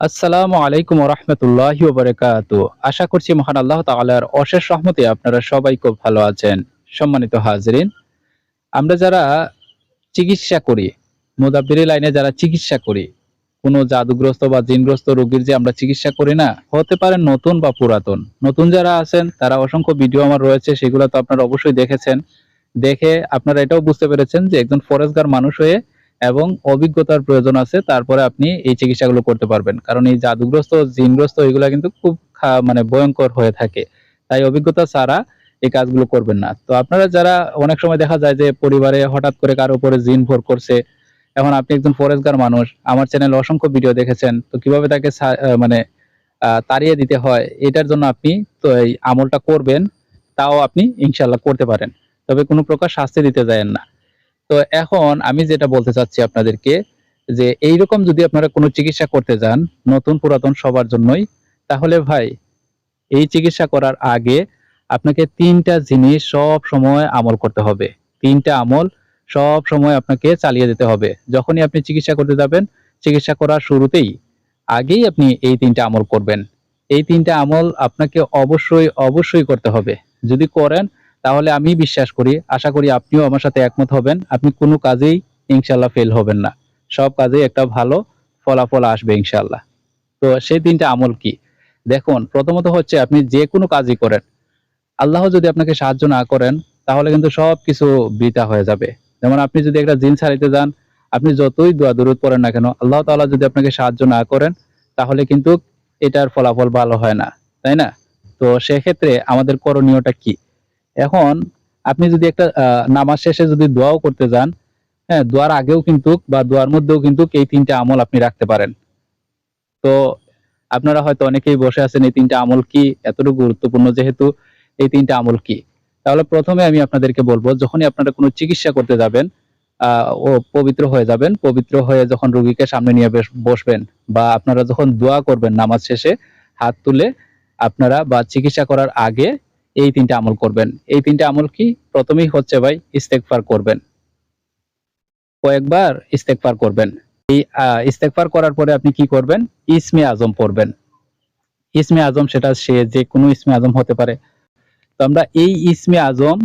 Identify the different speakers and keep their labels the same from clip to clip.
Speaker 1: আসসালামু আলাইকুম রহমতুল্লাহি ওবরাকাতু। আশা করছি মহান আল্লাহ তাআলার অশেষ রহমতে আপনারা সবাই খুব ভালো আছেন। সম্মানিত হাজরিন, আমরা যারা চিকিৎসা করি মোদাব্বিরি লাইনে যারা চিকিৎসা করি, কোনো জাদুগ্রস্ত বা জিনগ্রস্ত রোগীর যে আমরা চিকিৎসা করি না, হতে পারে নতুন বা পুরাতন। নতুন যারা আছেন, তারা অসংখ্য ভিডিও আমার রয়েছে, সেগুলো তো আপনারা অবশ্যই দেখেছেন। দেখে আপনারা এটাও বুঝতে পেরেছেন যে একজন ফরেজগার মানুষ হয়ে এবং অভিজ্ঞতার প্রয়োজন আছে, তারপরে আপনি এই চিকিৎসাগুলো করতে পারবেন। কারণ এই জাদুগ্রস্ত, জিনগ্রস্ত এগুলো কিন্তু খুব মানে ভয়ঙ্কর হয়ে থাকে। তাই অভিজ্ঞতা ছাড়া এই কাজগুলো করবেন না। তো আপনারা যারা অনেক সময় দেখা যায় যে পরিবারে হঠাৎ করে কারও উপরে জিন ভর করছে, এখন আপনি একজন ফরেজগার মানুষ, আমার চ্যানেলে অসংখ্য ভিডিও দেখেছেন, তো কীভাবে তাকে মানে তাড়িয়ে দিতে হয়, এটার জন্য আপনি তো এই আমলটা করবেন, তাও আপনি ইনশাল্লাহ করতে পারেন। তবে কোনো প্রকার শাস্তি দিতে যায়েন না। তো এখন আমি যেটা বলতে চাচ্ছি আপনাদেরকে, যে এইরকম যদি আপনারা কোনো চিকিৎসা করতে যান, নতুন পুরাতন সবার জন্যই, তাহলে ভাই, এই চিকিৎসা করার আগে আপনাকে তিনটা জিনিস সব সময় আমল করতে হবে। তিনটা আমল সব সময় আপনাকে চালিয়ে যেতে হবে। যখনই আপনি চিকিৎসা করতে যাবেন, চিকিৎসা করার শুরুতেই আগেই আপনি এই তিনটা আমল করবেন। এই তিনটা আমল আপনাকে অবশ্যই অবশ্যই করতে হবে। যদি করেন তাহলে আমি বিশ্বাস করি। আশা করি আপনিও আমার সাথে একমত হবেন। আপনি কোনো কাজেই ইনশাল্লাহ ফেল হবেন না। সব কাজে একটা ভালো ফলাফল আসবে ইনশাল্লাহ তো সেই তিনটা আমল কি? দেখুন, প্রথমত হচ্ছে আপনি যে কোনো কাজই করেন। আল্লাহ যদি আপনাকে সাহায্য না করেন, তাহলে কিন্তু সব কিছু বৃথা হয়ে যাবে। যেমন আপনি যদি একটা জিন ছাড়িতে যান, আপনি যতই দোয়া দূরত পড়েন না কেন, আল্লাহ তাআলা যদি আপনাকে সাহায্য না করেন, তাহলে কিন্তু এটার ফলাফল ভালো হয় না। তাই না? তো সেক্ষেত্রে আমাদের করণীয়টা কি? এখন আপনি যদি একটা নামাজ শেষে যদি দোয়াও করতে যান হ্যাঁ দোয়ার আগেও কিন্তু বা দোয়ার মধ্যেও কিন্তু এই তিনটা আমল আপনি রাখতে পারেন। তো আপনারা হয়তো অনেকেই বসে আছেন, এই তিনটা আমল কি? এতটুকু গুরুত্বপূর্ণ যেহেতু এই তিনটা আমল কি? তাহলে প্রথমে আমি আপনাদেরকে বলব, যখনই আপনারা কোনো চিকিৎসা করতে যাবেন ও পবিত্র হয়ে যাবেন, পবিত্র হয়ে যখন রোগীকে সামনে নিয়ে বসবেন বা আপনারা যখন দোয়া করবেন নামাজ শেষে, হাত তুলে আপনারা বা চিকিৎসা করার আগে এই তিনটা আমল করবেন। এই তিনটা আমল কি? প্রথমেই হচ্ছে ভাই ইস্তেগফার করবেন। কয়েকবার ইস্তেগফার করবেন। এই আহ, ইস্তেগফার করার পরে আপনি কি করবেন? ইসমে আজম পড়বেন। ইসমে আজম সেটা সে যে কোনো ইসমে আজম হতে পারে। তো আমরা এই ইসমে আজম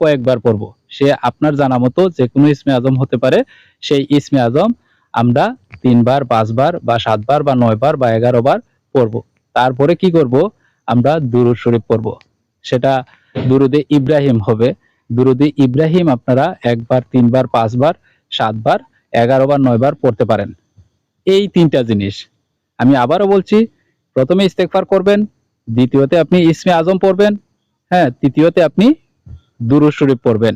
Speaker 1: কয়েকবার পড়ব। সে আপনার জানা মতো যে কোনো ইসমে আজম হতে পারে সেই ইসমে আজম আমরা তিনবার পাঁচবার বা সাতবার বা নয়বার বা এগারো বার পড়ব। তারপরে কি করব? আমরা দুরুদ শরীফ পড়ব। সেটা দুরুদে ইব্রাহিম হবে। দুরুদে ইব্রাহিম আপনারা একবার, তিনবার, পাঁচবার, সাতবার এগারো বার নয়বার পড়তে পারেন। এই তিনটা জিনিস। আমি আবারও বলছি, প্রথমে ইস্তেগফার করবেন, দ্বিতীয়তে আপনি ইসমে আজম পড়বেন হ্যাঁ তৃতীয়তে আপনি দুরুদ শরীফ পড়বেন।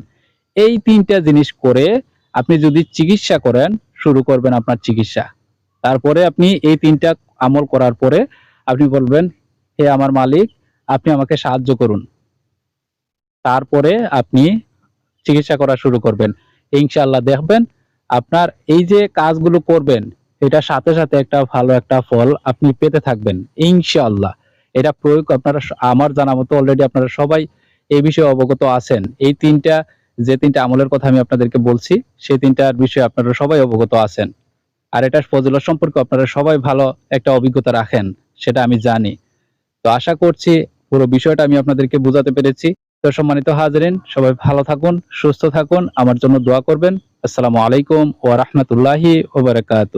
Speaker 1: এই তিনটা জিনিস করে আপনি যদি চিকিৎসা করেন, শুরু করবেন আপনার চিকিৎসা। তারপরে আপনি এই তিনটা আমল করার পরে আপনি বলবেন, হে আমার মালিক আপনি আমাকে সাহায্য করুন। তারপরে আপনি চিকিৎসা করা শুরু করবেন। ইনশাআল্লাহ দেখবেন আপনার এই যে কাজগুলো করবেন, এটা সাথে সাথে একটা ভালো একটা ফল আপনি পেতে থাকবেন। ইনশাআল্লাহ। এটা প্রয়োগ আপনারা আমার জানা মতো অলরেডি আপনারা সবাই এই বিষয়ে অবগত আছেন। এই তিনটা, যে তিনটা আমলের কথা আমি আপনাদেরকে বলছি, সেই তিনটার বিষয়ে আপনারা সবাই অবগত আছেন। আর এটা ফজিলত সম্পর্কে আপনারা সবাই ভালো একটা অভিজ্ঞতা রাখেন, সেটা আমি জানি। তো আশা করছি পুরো বিষয়টা আমি আপনাদেরকে বোঝাতে পেরেছি। তো সম্মানিত হাজরেন, সবাই ভালো থাকুন, সুস্থ থাকুন, আমার জন্য দোয়া করবেন। আসসালামু আলাইকুম ওয়া রাহমাতুল্লাহি ওয়া বারাকাতুহু।